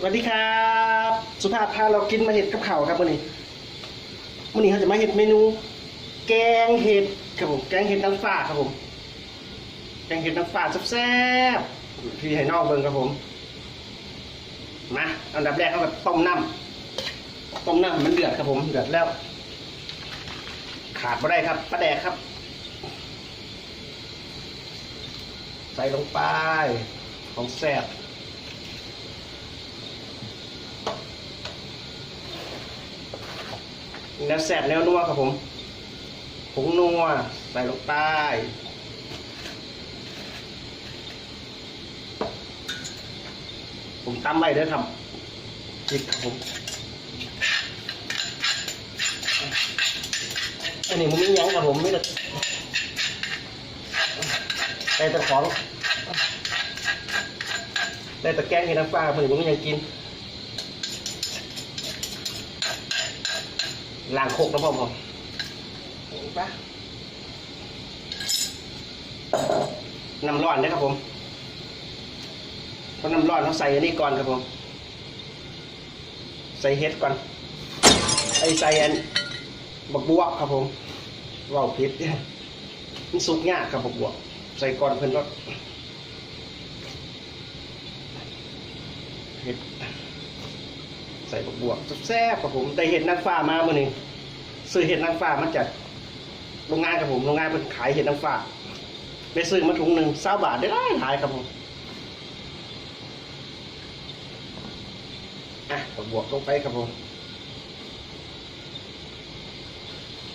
สวัสดีครับ สุภาพพาเรากินมาเห็ดกับข่าวครับวันนี้วันนี้เขาจะมาเห็ดเมนู แกงเห็ดครับผมแกงเห็ดน้ำฟ้าครับผมแกงเห็ดน้ำฟ้าแซ่บๆพี่ให้นอกเบิ่งครับผมมาอันดับแรกเขาก็ต้มน้ำต้มน้ำมันเดือดครับผมเดือดแล้ว ขาดไม่ได้ครับปลาแดกครับ ใส่ลงไปของแซ่บ แนวแสบแนวนัวครับผมผงนัวใส่ลงไปผมตำไว้เด้อครับจิกครับผมอันนี้ผมไม่ยั้งครับผมไม่ได้ได้แต่ของได้แต่แกงให้น้ำปลาผมผมยังกิน ล้างโคกแล้วพ่อผมปะน้ำร้อนนะครับผมเพราะน้ำร้อนเราใส่อันนี้ก่อนครับผม ใส่เห็ดก่อนไอใส่อันบักบวบครับผมว่าวพิษมันสุกยากครับบักบวบใส่ก่อนเพิ่นก็เห็ด ใส่บวบวบแซ่บครับผมแต่เห็ดนางฟ้ามาเมื่อนี้ซื้อเห็ดนางฟ้ามาจากโรงงานครับผมโรงงานเป็นขายเห็ดนางฟ้าไปซื้อมาถุงหนึ่งเศร้าบาทได้หลายหลายครับผมอะบวบลงไปครับผม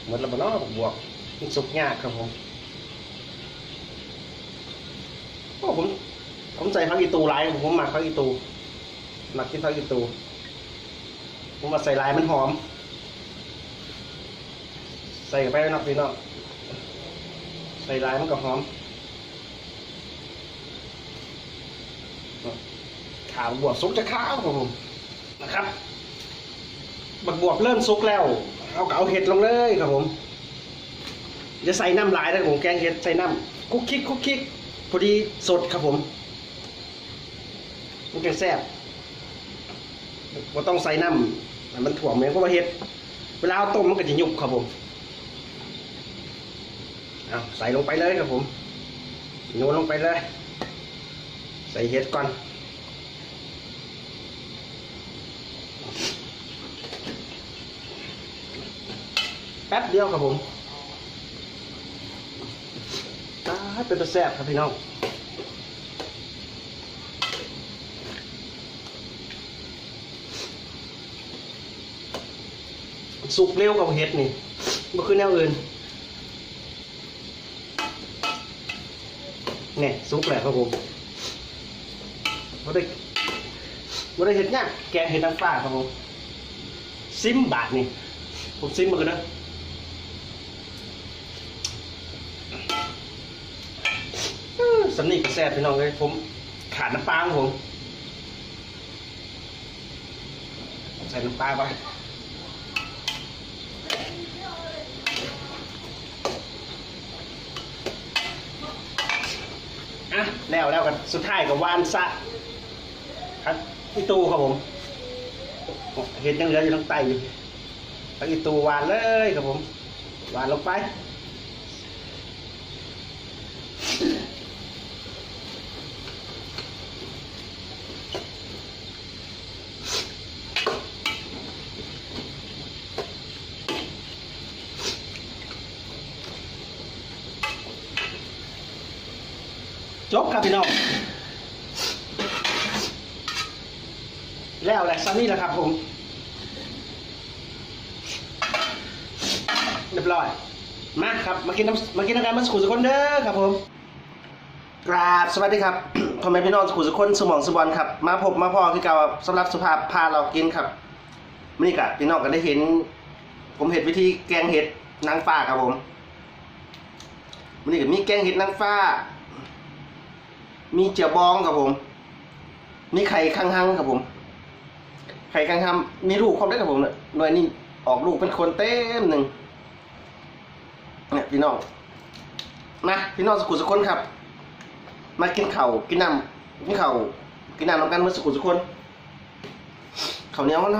หมดแล้วบ่เนาะบวบมันสุกยากครับผมโอ้ผมผมใส่พักอีตูหลผมหมักพักอีตูหมักกินพักอีตู ผมว่าใส่ลายมันหอม ใส่ไปนาะพี่เนาะใส่ลายมันก็หอมขาวบวบสุกจะขาวครับผมนะครับบักบวบเริ่มสุกแล้ว เอาก็เอาเห็ดลงเลยครับผมจะใส่น้ำลายนะผมแกงเห็ดใส่น้ำคุกคิกคุกคิกพอดีสดครับผมมันจะแซ่บว่าต้องใส่น้ำ มันถ่วงไหมเพราะว่าเห็ดเวลาเอาต้มมันก็จะยุบครับผมเอาใส่ลงไปเลยครับผมโยนลงไปเลย ใส่เห็ดก่อนแป๊บเดียวครับผมตาเป็นตัวแซ่บครับพี่น้อง สุกเร็วกับเห็ดนี่มันคือแนวอื่นเนี่ยสุกแหละครับผมไม่ได้ไม่ได้เห็ดเนี่ยากแกงเห็ดนางฟ้าครับผมซิมบาทนี่ผมซิมมากันนะอื้อสำนีกระแซ่บพี่น้องเลยผมขาดน้ำปลาครับผมใส่น้ำปลาไป อะ แล้วแล้วกันสุดท้ายกับวานซะครับอีตูครับผม เห็นยังเหลืออยู่ทั้งไตอยู่ทั้งอีตูวานเลยครับผม วานลงไป จบครับพี่น้อง แล้วแหละซันนี่แหละครับผมเรียบร้อยมาครับมากินน้ำมากินน้ำกันมาสุขุสุคนเด้อครับผมกราบสวัสดีครับพ่อแม่พี่น้องสุขุสุคนสมองสุบอลครับ มาพบมาพอคือเก่าสำหรับสุภาพพาเรากินครับมื่อนี้กะพี่น้องก็ได้เห็น ผมเห็นวิธีแกงเห็ดนางฟ้าครับผมมื่อนี้ก็มีแกงเห็ดนางฟ้า มีเจียวบองครับผม มีไข่ข้างหังครับผม ไข่ข้างหังมีลูกความได้ครับผมเนี่ยหน่วยนี้ออกลูกเป็นคนเต็มหนึ่งเนี่ยพี่น้องมาพี่น้องสกุลสกุลครับ มากินเข่ากินน้ำกินเข่ากินน้ำน้ำกันเมื่อสกุลสกุลเข้าเหนียวฮ้อ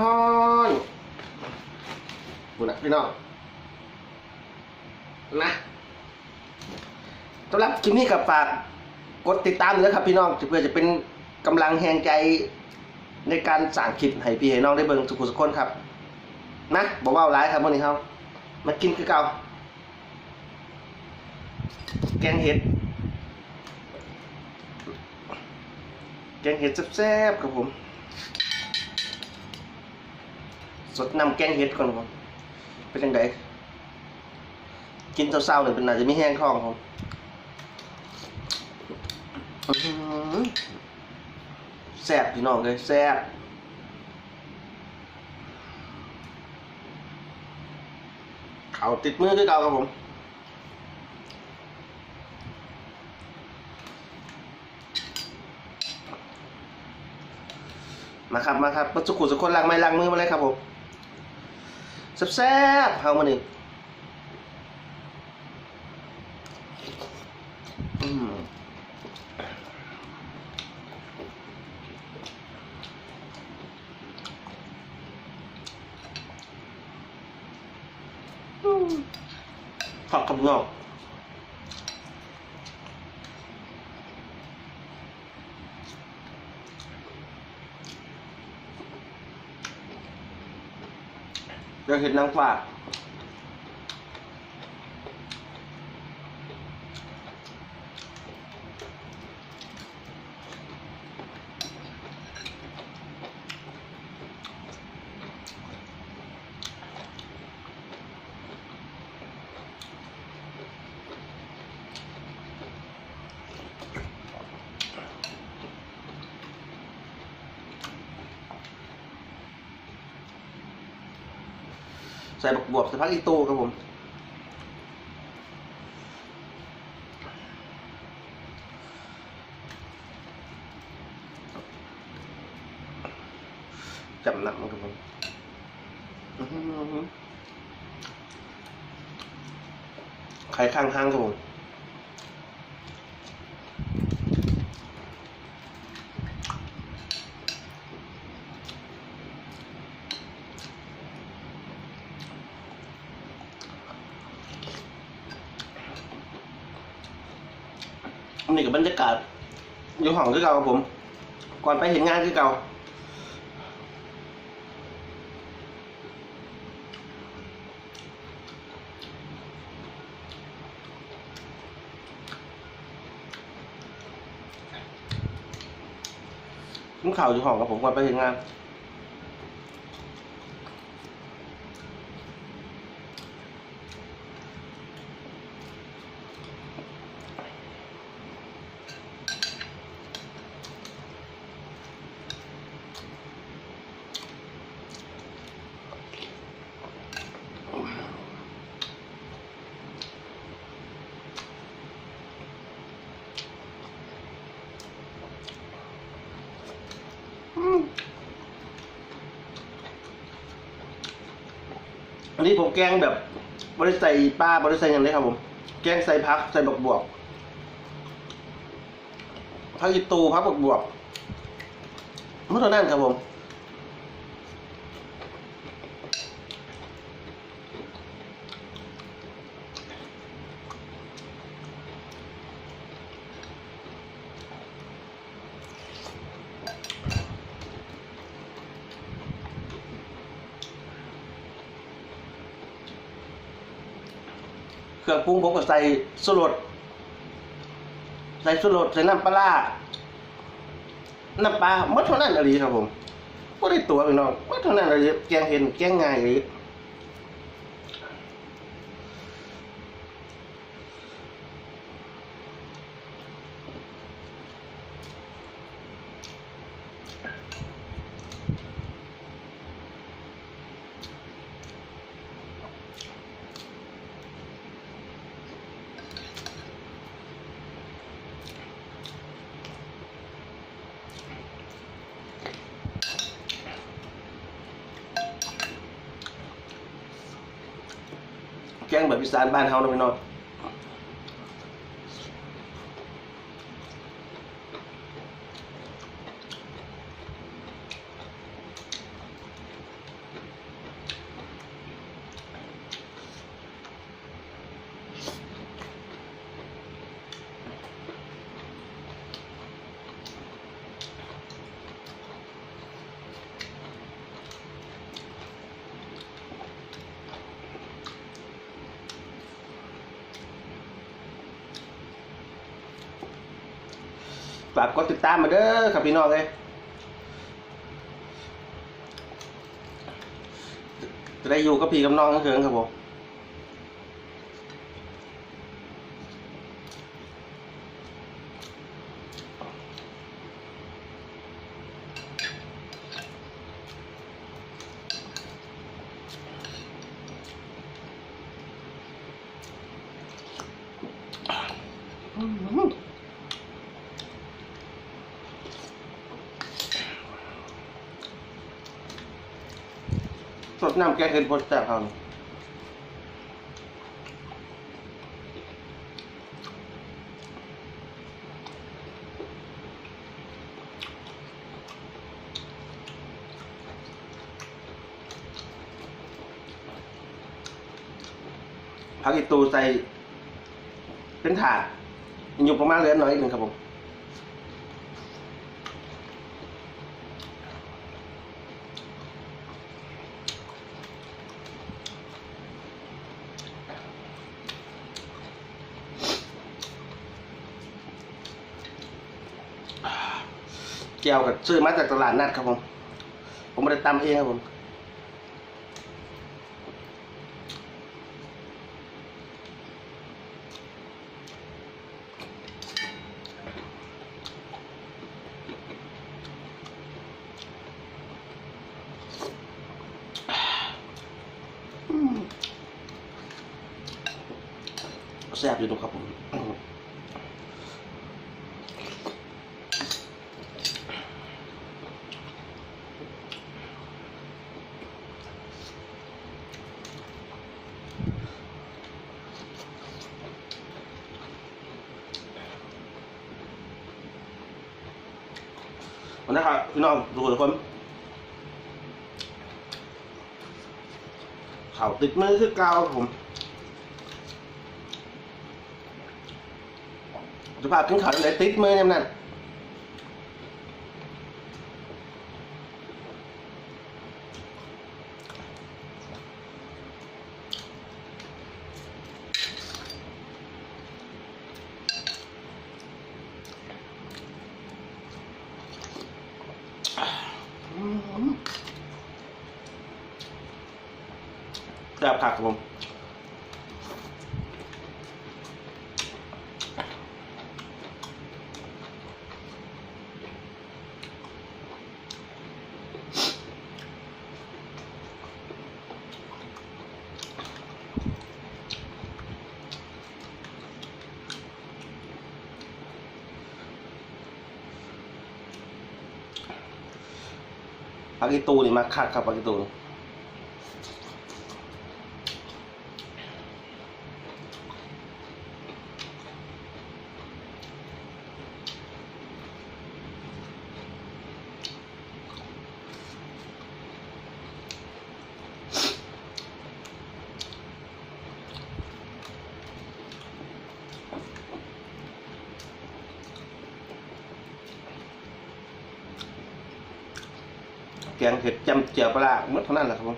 นบุญนะพี่น้องนะสำหรับคลิปนี้กับฝากกดติดตามเลยครับพี่น้องเพื่อจะเป็นกำลังแห่งใจ ในการสั่งคลิปให้พี่ให้น้องได้เบิ่งสุขสุขคนครับนะบอกว่าร้ายครับวันนี้ครับมากินคือเก่าแกงเห็ด แกงเห็ดแซ่บๆครับผม สดน้ำแกงเห็ดก่อนครับเป็นยังไงกินเศร้าๆเนี่ยเป็นอาจจะไม่แห้งท้องครับอื้อหือ แซ่บพี่น้องเลยแซ่บเขาติดมือด้วยเก่าครับผมมาครับมาครับมาสุขุสุคนล้างไม้ล้างมือมาเลยครับผมแซ่บๆเฮามานี่อืมอืม ผักกับงอกเราเห็ดนางฟ้า ส่บักบวบใส่พักอีตูครับผมจำหนักครับผมไข่ข้างห้างครับผม อันนี้กับบ รยากาศอยู่ห้องคือเก่าครับผม ก่อนไปเห็นงานคือเก่าผมข่าวอยู่ห้องครับผมก่อนไปเห็นงาน อันนี้ผมแกงแบบบริใส่ปลาบริใส่อย่างนี้ครับผม แกงใส่พักใส่บวบบวกพักอีตูพักบวบบวกเมื่อเท่านั้นครับผม เครื่องปรุงผมก็ใส่สลดใส่สลดใส่น้ำปลาน้ำปลามดเท่านั้นอะไรครับผมก็ได้ตัวพี่น้องมดเท่านั้นอะไรแกงเห็นแกงง่ายเลย แกงแบบอีสานบ้านเฮานะพี่น้อง ฝากกดติดตามมาเด้อครับพี่น้องเลยจะได้อยู่กับพี่กับน้องกันเถิงครับผม ดน้ำแกงเห็ดบดแซ่บครับผักอีตูใส่เป็นถาดอยู่ประมาณเหลือน้อยหนึ่งครับผม แก้วกับซื้อมาจากตลาดนัดครับผม ผมไม่ได้ตำเองครับผมแซ่บอยู่ตรงครับผม วันนะครับ พี่น้องทุกคนทุกคนเข่าติดมือคือเกาวครับผมสภาพขึ้นเขาเลยติดมือเนี่ยนั่น แซ่บคักครับผมปากิตูนี่มาคักครับปากิตู แกงเผ็ดจำเจียวปลาร้าหมดเท่านั้นแหละครับผม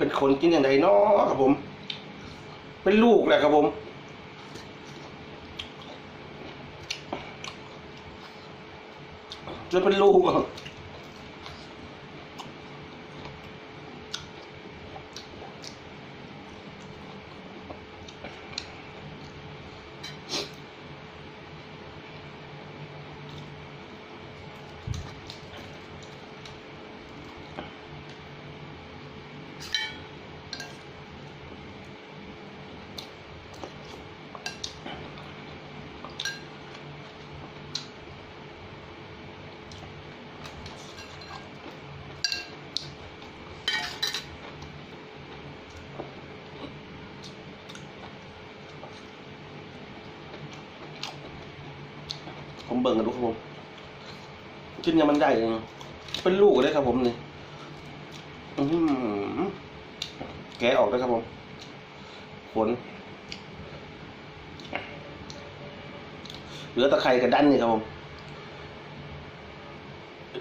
เป็นคนกินอย่างไรเนาะครับผม เป็นลูกแหละครับผมจะเป็นลูก เบิ่งกันดูครับผมกินยังมันได้เลยเป็นลูกเลยครับผมนี่แกะออกเลยครับผมขนเหลือตะไคร่กระดันนี่ครับผม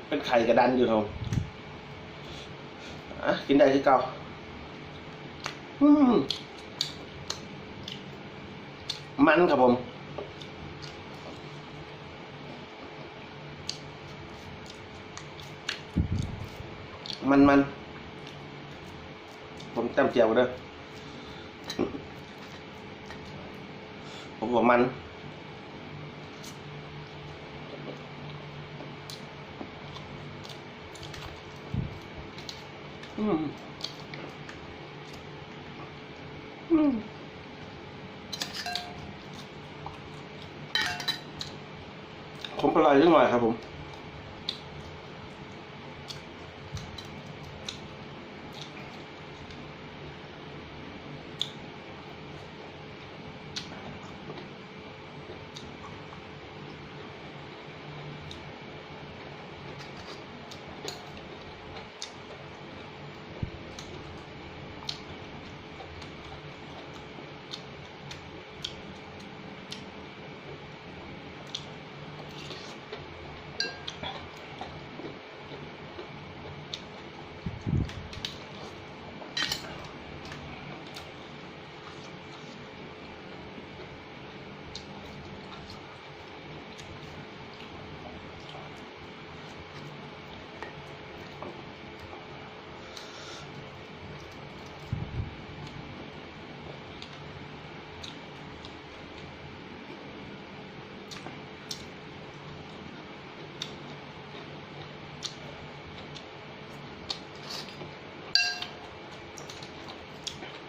เป็นไข่กระดันอยู่ครับอะกินได้ที่เก่าอืมมันครับผม มันมันผมจำเจียวเด้อผมบอกมันอืมอืมผมปลาไหลนิดหน่อยครับผม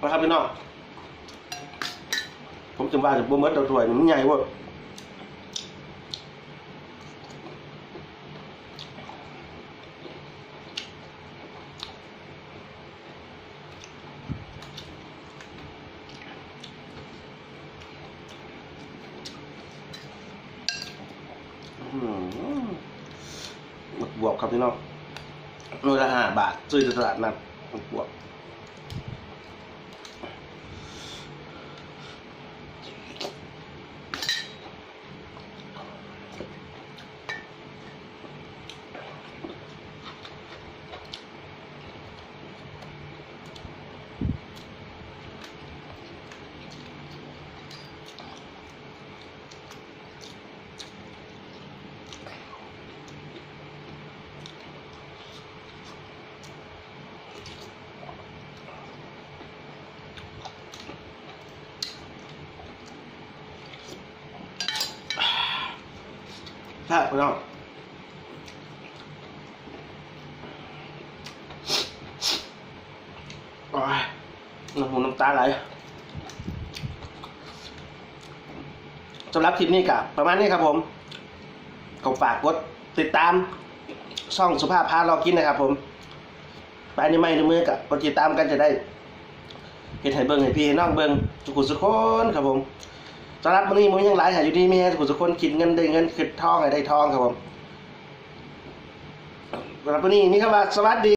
นะครับพี่น้อง ผมจำว่าจะบ่มเมดเราถวยนี่มันใหญ่ว่าหมดบวกครับพี่น้องโลละห้าบาทซื้อตลาดนัดหมดบวก ใช่พี่น้องโอ้ยน้ำหูน้ำตาไหลสำหรับคลิปนี้กับประมาณนี้ครับผมขอฝากกดติดตามช่องสุภาพพาเรากินนะครับ ผมไปในไม้ในมือกับกดติดตามกันจะได้เห็นให้เบิ้งให้พี่ให้น้องเบิ้งทุกคนสุกคนครับผม สำหรับวันนี้มันยังหลายหาอยู่ที่แม่ทุกคนทุกคนคิดเงินได้เงินคิดทองให้ได้ทองครับผมสำหรับวันนี้นี่ครับว่าสวัสดี